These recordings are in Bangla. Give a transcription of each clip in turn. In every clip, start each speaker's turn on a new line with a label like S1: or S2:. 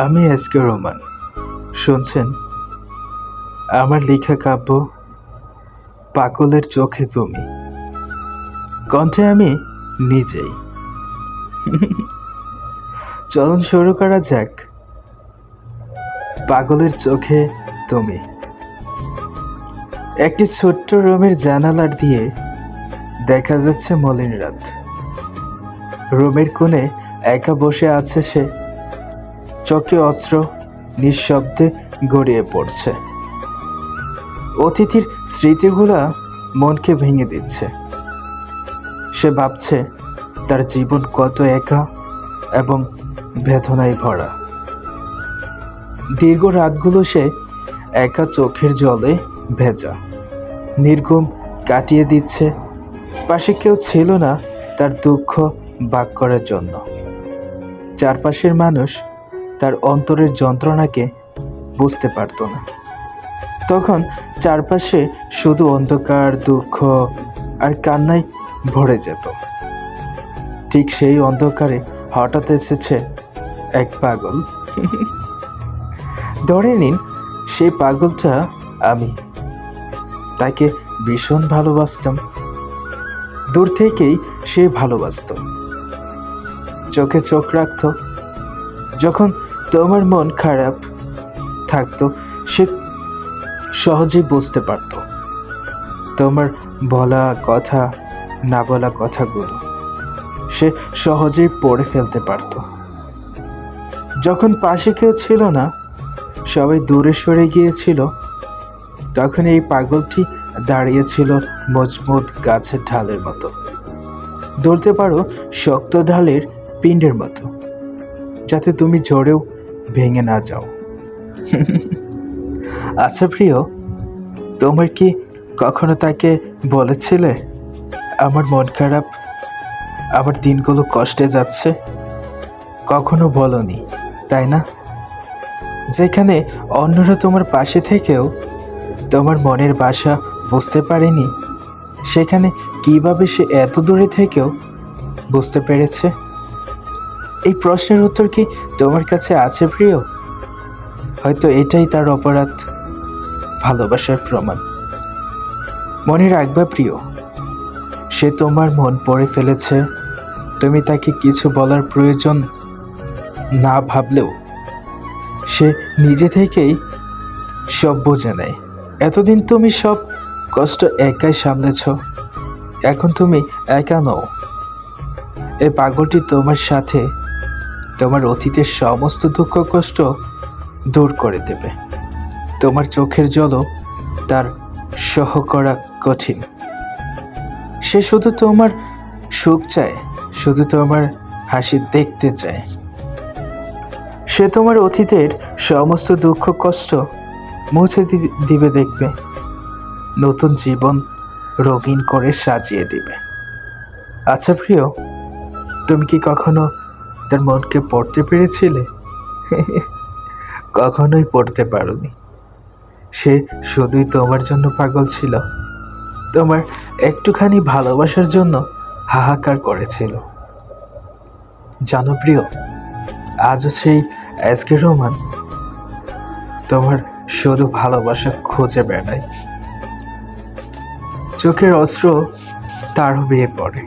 S1: আমি এস কে রোমান। শুনছেন? আমার লেখা কাব্য পাগলের চোখে তুমি কণ্ঠে আমি নিজেই। চলন শুরু করা যাক। পাগলের চোখে তুমি একটি ছোট্ট রুমের জানালার দিয়ে দেখা যাচ্ছে মলিন রাত। রুমের কোণে একা বসে আছে সে চোখে অস্ত্র নিঃশব্দে গড়িয়ে পড়ছে। অতিথির স্মৃতিগুলা মনকে ভেঙে দিচ্ছে। সে ভাবছে, তার জীবন কত একা এবং বেদনায় ভরা। দীর্ঘ রাতগুলো সে একা চোখের জলে ভেজা। নির্ঘুম কাটিয়ে দিচ্ছে, পাশে কেউ ছিল না তার দুঃখ বাক করার জন্য। চারপাশের মানুষ তার অন্তরের যন্ত্রণাকে বুঝতে পারত না। তখন চারপাশে শুধু অন্ধকার, দুঃখ আর কান্নায় ভরে যেত। ঠিক সেই অন্ধকারে হঠাৎ এসেছে এক পাগল। ধরে নিন, সেই পাগলটা আমি। তাকে ভীষণ ভালোবাসতাম। দূর থেকেই সে ভালোবাসত। চোখে চোখ রাখত। যখন তোমার মন খারাপ থাকতো, সে সহজেই বুঝতে পারত। তোমার বলা কথা, না বলা কথাগুলো সে সহজেই পড়ে ফেলতে পারত। যখন পাশে কেউ ছিল না, সবাই দূরে সরে গিয়েছিল, তখন এই পাগলটি দাঁড়িয়েছিল মজবুত গাছের ঢালের মতো। ধরতে পারো, শক্ত ঢালের পিণ্ডের মতো, যাতে তুমি জোরেও ভেঙে না যাও। আচ্ছা প্রিয়, তোমার কি কখনো তাকে বলেছিলে, আমার মন খারাপ, আমার দিনগুলো কষ্টে যাচ্ছে কখনো বলনি, তাই না? যেখানে অন্যরা তোমার পাশে থেকেও তোমার মনের বাসা বুঝতে পারেনি, সেখানে কীভাবে সে এত দূরে থেকেও বুঝতে পেরেছে? এই প্রশ্নের উত্তর কি তোমার কাছে আছে প্রিয়? হয়তো এটাই তার অপরাধ, ভালোবাসার প্রমাণ। মনে রাখবা প্রিয়, সে তোমার মন পড়ে ফেলেছে। তুমি তাকে কিছু বলার প্রয়োজন না ভাবলেও সে নিজে থেকেই সব বোঝে নেয়। এতদিন তুমি সব কষ্ট একাই সামলেছ, এখন তুমি একা নও। এই পাগলটি তোমার সাথে তোমার অতীতের সমস্ত দুঃখ কষ্ট দূর করে দেবে। তোমার চোখের জলও তার সহ করা কঠিন। সে শুধু তোমার সুখ চায়, শুধু তোমার হাসি দেখতে চায়। সে তোমার অতীতের সমস্ত দুঃখ কষ্ট মুছে দিবে দেখবে। নতুন জীবন রঙিন করে সাজিয়ে দিবে। আচ্ছা প্রিয়, তুমি কি কখনো তার মনকে পড়তে পেরেছিলে? কখনোই পড়তে পারোনি। সে শুধুই তোমার জন্য পাগল ছিল। তোমার একটুখানি ভালোবাসার জন্য হাহাকার করেছিল। জানো প্রিয়, আজও সেই এসকে রোমান তোমার শুধু ভালোবাসা খুঁজে বেড়ায়। চোখের অস্ত্র তারও বেয়ে পড়ে।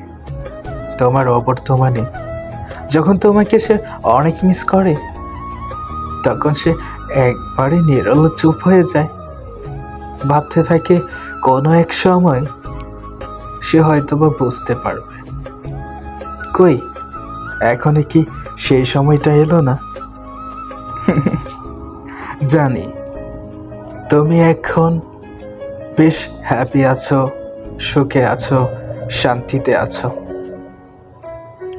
S1: তোমার অবর্তমানে যখন তোমাকে সে অনেক মিস করে, তখন সে একবারে নিরল চুপ হয়ে যায়। ভাবতে থাকে কোনো এক সময় সে হয়তোবা বুঝতে পারবে। কই, এখনও কি সেই সময়টা এলো না? জানি। তুমি এখন বেশ হ্যাপি আছো, সুখে আছো, শান্তিতে আছো।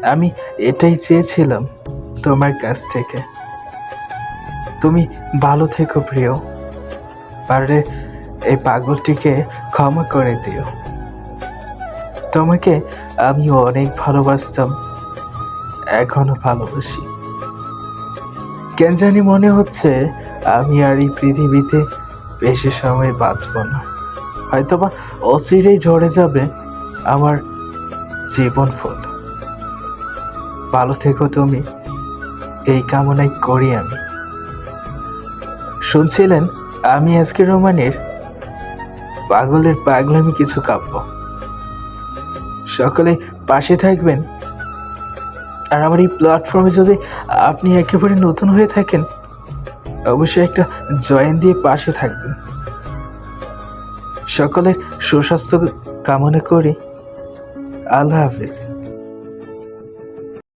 S1: আমি এটাই চেয়েছিলাম তোমার কাছ থেকে। তুমি ভালো থেকো প্রিয়। পারলে এই পাগলটিকে ক্ষমা করে দিও। তোমাকে আমি অনেক ভালোবাসতাম, এখনও ভালোবাসি। কেন জানি মনে হচ্ছে আমি আর এই পৃথিবীতে বেশি সময় বাঁচব না। হয়তোবা অচিরেই ঝরে যাবে আমার জীবন ফুল। ভালো থেকো তুমি। এই কামনাই করি আমি। শুনছিলেন, আমি আজকে রোমানের পাগলের পাগলামি কিছু কাব্য। সকলে পাশে থাকবেন। আর আমার এই প্ল্যাটফর্মে যদি আপনি একেবারে নতুন হয়ে থাকেন, অবশ্যই একটা জয়েন দিয়ে পাশে থাকবেন। সকলের সুস্বাস্থ্য কামনা করি। আল্লাহ হাফিজ।